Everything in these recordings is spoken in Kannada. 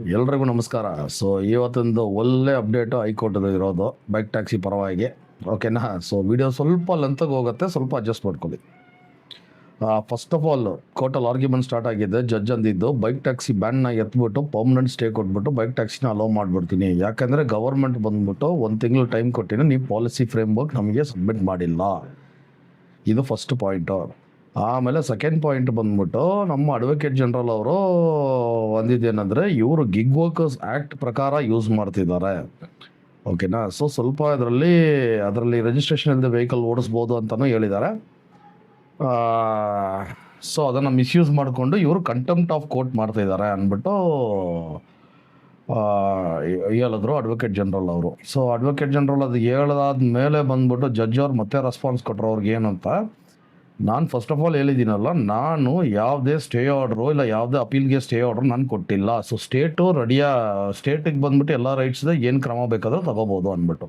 ಎಲ್ರಿಗೂ ನಮಸ್ಕಾರ. ಸೊ ಇವತ್ತೊಂದು ಒಳ್ಳೆ ಅಪ್ಡೇಟು ಹೈಕೋರ್ಟದ ಇರೋದು ಬೈಕ್ ಟ್ಯಾಕ್ಸಿ ಪರವಾಗಿ ಓಕೆನಾ ಸೊ ವಿಡಿಯೋ ಸ್ವಲ್ಪ ಲೆಂತಗೆ ಹೋಗುತ್ತೆ. ಸ್ವಲ್ಪ ಅಡ್ಜಸ್ಟ್ ಮಾಡ್ಕೊಳ್ಳಿ. ಫಸ್ಟ್ ಆಫ್ ಆಲ್ ಕೋರ್ಟಲ್ಲಿ ಆರ್ಗ್ಯುಮೆಂಟ್ ಸ್ಟಾರ್ಟ್ ಆಗಿದೆ. ಜಡ್ಜ್ ಅಂದಿದ್ದು ಬೈಕ್ ಟ್ಯಾಕ್ಸಿ ಬ್ಯಾನ್ನ ಎತ್ಬಿಟ್ಟು ಪರ್ಮನೆಂಟ್ ಸ್ಟೇ ಕೊಟ್ಬಿಟ್ಟು ಬೈಕ್ ಟ್ಯಾಕ್ಸಿನ ಅಲೋ ಮಾಡಿಬಿಡ್ತೀನಿ. ಯಾಕಂದರೆ ಗವರ್ಮೆಂಟ್ ಬಂದ್ಬಿಟ್ಟು ಒಂದು ತಿಂಗಳು ಟೈಮ್ ಕೊಟ್ಟಿನ, ನೀವು ಪಾಲಿಸಿ ಫ್ರೇಮ್ ವರ್ಕ್ ನಮಗೆ ಸಬ್ಮಿಟ್ ಮಾಡಿಲ್ಲ. ಇದು ಫಸ್ಟ್ ಪಾಯಿಂಟು ಆಮೇಲೆ ಸೆಕೆಂಡ್ ಪಾಯಿಂಟ್ ಬಂದ್ಬಿಟ್ಟು ನಮ್ಮ ಅಡ್ವೊಕೇಟ್ ಜನರಲ್ ಅವರು ಒಂದಿದ್ದೇನೆಂದರೆ ಇವರು ಗಿಗ್ ವರ್ಕರ್ಸ್ ಆ್ಯಕ್ಟ್ ಪ್ರಕಾರ ಯೂಸ್ ಮಾಡ್ತಿದ್ದಾರೆ. ಓಕೆನಾ ಸೊ ಸ್ವಲ್ಪ ಇದರಲ್ಲಿ, ಅದರಲ್ಲಿ ರಿಜಿಸ್ಟ್ರೇಷನ್ ಇಲ್ಲದೆ ವೆಹಿಕಲ್ ಓಡಿಸ್ಬೋದು ಅಂತಲೂ ಹೇಳಿದ್ದಾರೆ. ಸೊ ಅದನ್ನು ಮಿಸ್ಯೂಸ್ ಮಾಡಿಕೊಂಡು ಇವರು ಕಂಟೆಂಪ್ಟ್ ಆಫ್ ಕೋರ್ಟ್ ಮಾಡ್ತಾ ಇದ್ದಾರೆ ಅಂದ್ಬಿಟ್ಟು ಹೇಳಿದ್ರು ಅಡ್ವೊಕೇಟ್ ಜನರಲ್ ಅವರು. ಸೊ ಅಡ್ವೊಕೇಟ್ ಜನರಲ್ ಅದು ಹೇಳದಾದ ಮೇಲೆ ಬಂದ್ಬಿಟ್ಟು ಜಡ್ಜ್ ಅವ್ರು ಮತ್ತೆ ರೆಸ್ಪಾನ್ಸ್ ಕೊಟ್ಟರು ಅವ್ರಿಗೆ ಏನಂತ ನಾನು ಫಸ್ಟ್ ಆಫ್ ಆಲ್ ಹೇಳಿದ್ದೀನಲ್ಲ, ನಾನು ಯಾವುದೇ ಸ್ಟೇ ಆರ್ಡ್ರು ಇಲ್ಲ ಯಾವುದೇ ಅಪೀಲ್ಗೆ ಸ್ಟೇ ಆರ್ಡ್ರು ನಾನು ಕೊಟ್ಟಿಲ್ಲ. ಸೊ ಸ್ಟೇಟು ರೆಡಿಯಾ ಸ್ಟೇಟಿಗೆ ಬಂದ್ಬಿಟ್ಟು ಎಲ್ಲ ರೈಟ್ಸ್ ಏನು ಕ್ರಮ ಬೇಕಾದರೂ ತಗೋಬೋದು ಅಂದ್ಬಿಟ್ಟು.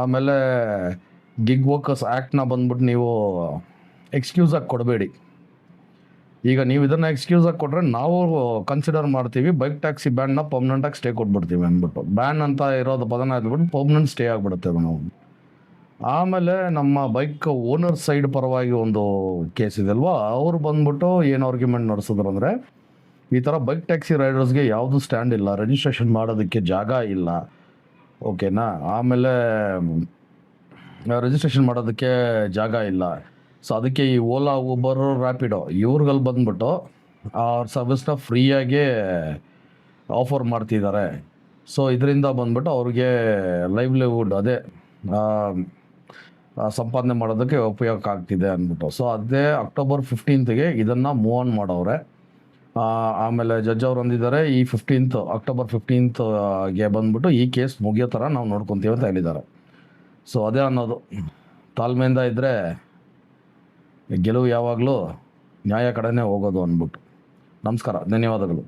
ಆಮೇಲೆ ಗಿಗ್ ವರ್ಕರ್ಸ್ ಆ್ಯಕ್ಟ್ನ ಬಂದ್ಬಿಟ್ಟು ನೀವು ಎಕ್ಸ್ಕ್ಯೂಸ್ ಆಗಿ ಕೊಡಬೇಡಿ. ಈಗ ನೀವು ಇದನ್ನು ಎಕ್ಸ್ಕ್ಯೂಸ್ ಆಗಿ ಕೊಟ್ಟರೆ ನಾವು ಕನ್ಸಿಡರ್ ಮಾಡ್ತೀವಿ ಬೈಕ್ ಟ್ಯಾಕ್ಸಿ ಬ್ಯಾನ್ನ ಪರ್ಮನೆಂಟಾಗಿ ಸ್ಟೇ ಕೊಟ್ಬಿಡ್ತೀವಿ ಅಂದ್ಬಿಟ್ಟು. ಬ್ಯಾನ್ ಅಂತ ಇರೋದು ಪದನ ಇದ್ಬಿಟ್ಟು ಪರ್ಮನೆಂಟ್ ಸ್ಟೇ ಆಗಿಬಿಡುತ್ತೆ ನಾವು. ಆಮೇಲೆ ನಮ್ಮ ಬೈಕ್ ಓನರ್ ಸೈಡ್ ಪರವಾಗಿ ಒಂದು ಕೇಸ್ ಇದೆ ಅಲ್ವಾ? ಅವ್ರು ಬಂದ್ಬಿಟ್ಟು ಏನು ಆರ್ಗ್ಯುಮೆಂಟ್ ನಡೆಸಿದ್ರು ಅಂದರೆ, ಈ ಥರ ಬೈಕ್ ಟ್ಯಾಕ್ಸಿ ರೈಡರ್ಸ್ಗೆ ಯಾವುದು ಸ್ಟ್ಯಾಂಡ್ ಇಲ್ಲ ರಿಜಿಸ್ಟ್ರೇಷನ್ ಮಾಡೋದಕ್ಕೆ ಜಾಗ ಇಲ್ಲ. ಓಕೆನಾ ಆಮೇಲೆ ರಿಜಿಸ್ಟ್ರೇಷನ್ ಮಾಡೋದಕ್ಕೆ ಜಾಗ ಇಲ್ಲ. ಸೊ ಅದಕ್ಕೆ ಈ ಓಲಾ ಊಬರ್ ರ್ಯಾಪಿಡೋ ಇವ್ರಿಗಲ್ಲಿ ಬಂದ್ಬಿಟ್ಟು ಅವ್ರ ಸರ್ವಿಸ್ನ ಫ್ರೀಯಾಗಿ ಆಫರ್ ಮಾಡ್ತಿದ್ದಾರೆ. ಸೊ ಇದರಿಂದ ಬಂದ್ಬಿಟ್ಟು ಅವ್ರಿಗೆ ಲೈವ್ಲಿವುಡ್ ಅದೇ ಸಂಪಾದನೆ ಮಾಡೋದಕ್ಕೆ ಉಪಯೋಗ ಆಗ್ತಿದೆ ಅಂದ್ಬಿಟ್ಟು. ಸೊ ಅದೇ ಅಕ್ಟೋಬರ್ ಫಿಫ್ಟೀನ್ತ್ಗೆ ಇದನ್ನು ಮೂವ್ ಆನ್ ಮಾಡೋರೆ ಆಮೇಲೆ ಜಡ್ಜ್ ಅವ್ರು ಅಂದಿದ್ದಾರೆ, ಈ ಫಿಫ್ಟೀನ್ತ್ ಅಕ್ಟೋಬರ್ ಫಿಫ್ಟೀನ್ತ್ಗೆ ಬಂದ್ಬಿಟ್ಟು ಈ ಕೇಸ್ ಮುಗಿಯೋ ಥರ ನಾವು ನೋಡ್ಕೊತೀವಿ ಅಂತ ಹೇಳಿದ್ದಾರೆ. ಸೊ ಅದೇ ಅನ್ನೋದು. ತಾಳ್ಮೆಯಿಂದ ಇದ್ದರೆ ಗೆಲುವು ಯಾವಾಗಲೂ ನ್ಯಾಯ ಕಡೆನೇ ಹೋಗೋದು ಅಂದ್ಬಿಟ್ಟು. ನಮಸ್ಕಾರ, ಧನ್ಯವಾದಗಳು.